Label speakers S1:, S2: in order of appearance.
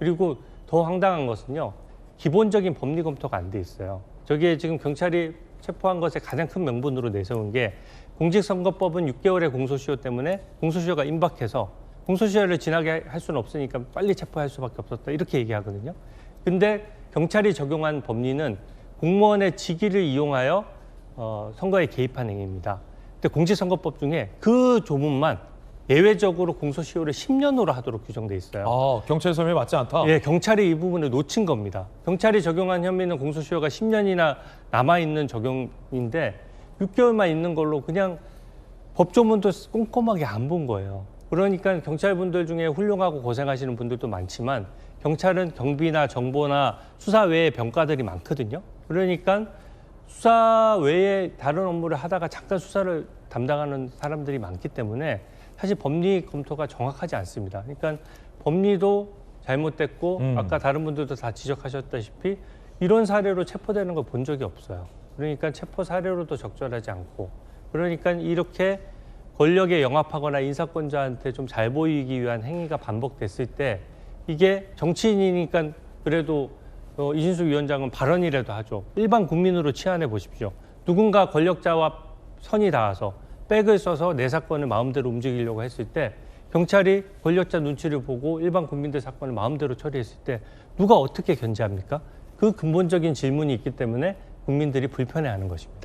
S1: 그리고 더 황당한 것은요. 기본적인 법리 검토가 안 돼 있어요. 저기에 지금 경찰이 체포한 것의 가장 큰 명분으로 내세운 게 공직선거법은 6개월의 공소시효 때문에 공소시효가 임박해서 공소시효를 지나게 할 수는 없으니까 빨리 체포할 수밖에 없었다 이렇게 얘기하거든요. 근데 경찰이 적용한 법리는 공무원의 직위를 이용하여 어, 선거에 개입한 행위입니다. 근데 공직선거법 중에 그 조문만 예외적으로 공소시효를 10년으로 하도록 규정돼 있어요.
S2: 아, 경찰 설명이 맞지 않다.
S1: 예, 경찰이 이 부분을 놓친 겁니다. 경찰이 적용한 혐의는 공소시효가 10년이나 남아 있는 적용인데 6개월만 있는 걸로 그냥 법조문도 꼼꼼하게 안 본 거예요. 그러니까 경찰분들 중에 훌륭하고 고생하시는 분들도 많지만 경찰은 경비나 정보나 수사 외에 병가들이 많거든요. 그러니까 수사 외에 다른 업무를 하다가 잠깐 수사를 담당하는 사람들이 많기 때문에 사실 법리 검토가 정확하지 않습니다. 그러니까 법리도 잘못됐고
S2: 음.
S1: 아까 다른 분들도 다 지적하셨다시피 이런 사례로 체포되는 걸 본 적이 없어요. 그러니까 체포 사례로도 적절하지 않고 그러니까 이렇게 권력에 영합하거나 인사권자한테 좀 잘 보이기 위한 행위가 반복됐을 때 이게 정치인이니까 그래도 어, 이진숙 위원장은 발언이라도 하죠. 일반 국민으로 치환해 보십시오. 누군가 권력자와 선이 닿아서 백을 써서 내 사건을 마음대로 움직이려고 했을 때 경찰이 권력자 눈치를 보고 일반 국민들 사건을 마음대로 처리했을 때 누가 어떻게 견제합니까? 그 근본적인 질문이 있기 때문에 국민들이 불편해하는 것입니다.